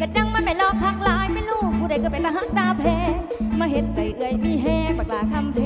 กระดังมันไม่ลอกคักลายไม่รู้ผู้ใดก็ไปตาหักตาแพมาเห็ดใจเอื้อยมีแหงปากลาคำเพ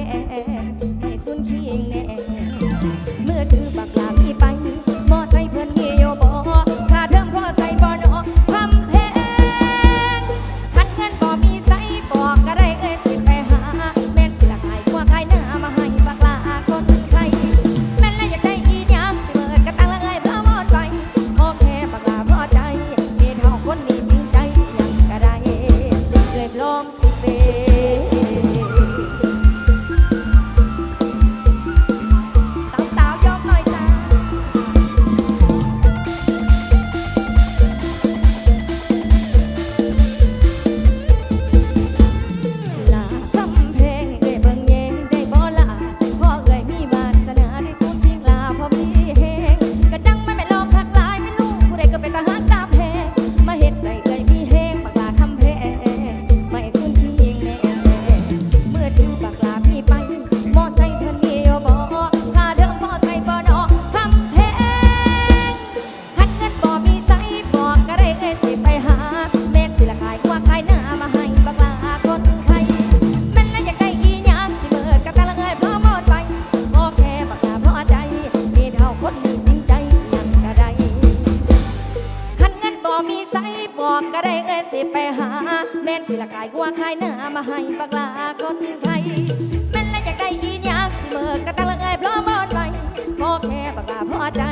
ใจ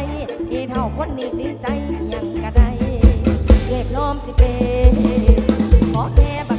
อีเท่าคนนี้จริงใจยังกระไดเก็บล้อมสิเปขอแค่